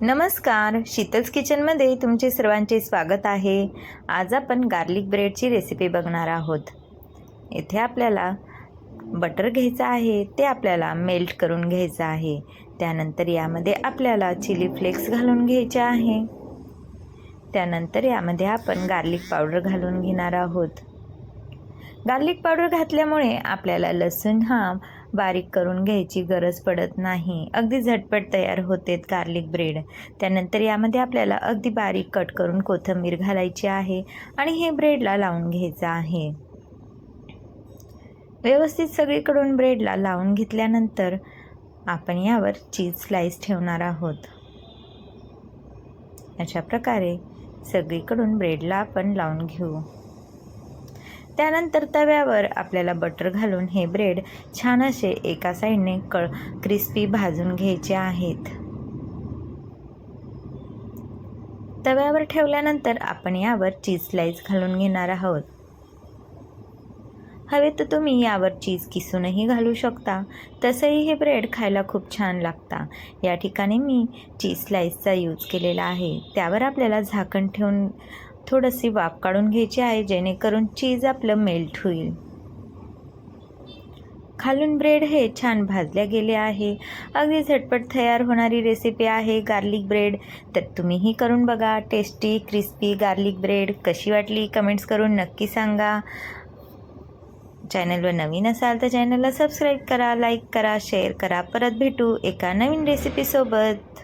नमस्कार शीतल्स किचनमध्ये तुमचे सर्वांचे स्वागत आहे. आज आपण गार्लिक ब्रेडची रेसिपी बघणार आहोत. येथे आपल्याला बटर घ्यायचं आहे ते आपल्याला मेल्ट करून घ्यायचं आहे. त्यानंतर यामध्ये आपल्याला चिली फ्लेक्स घालून घ्यायचे आहे. त्यानंतर यामध्ये आपण गार्लिक पावडर घालून घेणार आहोत. गार्लिक पावडर घातल्यामुळे आपल्याला लसूण हा बारीक करून घ्यायची गरज पडत नाही. अगदी झटपट तयार होते गार्लिक ब्रेड. त्यानंतर यामध्ये आपल्याला अगदी बारीक कट करून कोथिंबीर घालायची आहे आणि हे ब्रेडला लावून घ्यायचं आहे. व्यवस्थित सगळीकडून ब्रेडला लावून घेतल्यानंतर आपण यावर चीज स्लाइस ठेवणार आहोत. अशा प्रकारे सगळीकडून ब्रेडला आपण लावून घेऊ. त्यानंतर तव्यावर आपल्याला बटर घालून हे ब्रेड छान असे एका साईडने कळ क्रिस्पी भाजून घ्यायचे आहेत. तव्यावर ठेवल्यानंतर आपण यावर चीज स्लाइस घालून घेणार आहोत. हवे तर तुम्ही यावर चीज किसूनही घालू शकता. तसंही हे ब्रेड खायला खूप छान लागता. या ठिकाणी मी चीज स्लाइसचा यूज केलेला आहे. त्यावर आपल्याला झाकण ठेवून थोडीशी वाफ काढून घ्यायची आहे जेणेकरून चीज आपलं मेल्ट होईल. खालून ब्रेड हे छान भाजल्या गेले आहे. अगदी झटपट तयार होणारी रेसिपी आहे गार्लिक ब्रेड तर तुम्हीही करून बघा. टेस्टी क्रिस्पी गार्लिक ब्रेड कशी वाटली? कमेंट्स करून नक्की सांगा. चॅनलवर नवीन असाल तर चॅनलला सबस्क्राईब करा लाईक करा शेअर करा. परत भेटू एका नवीन रेसिपीसोबत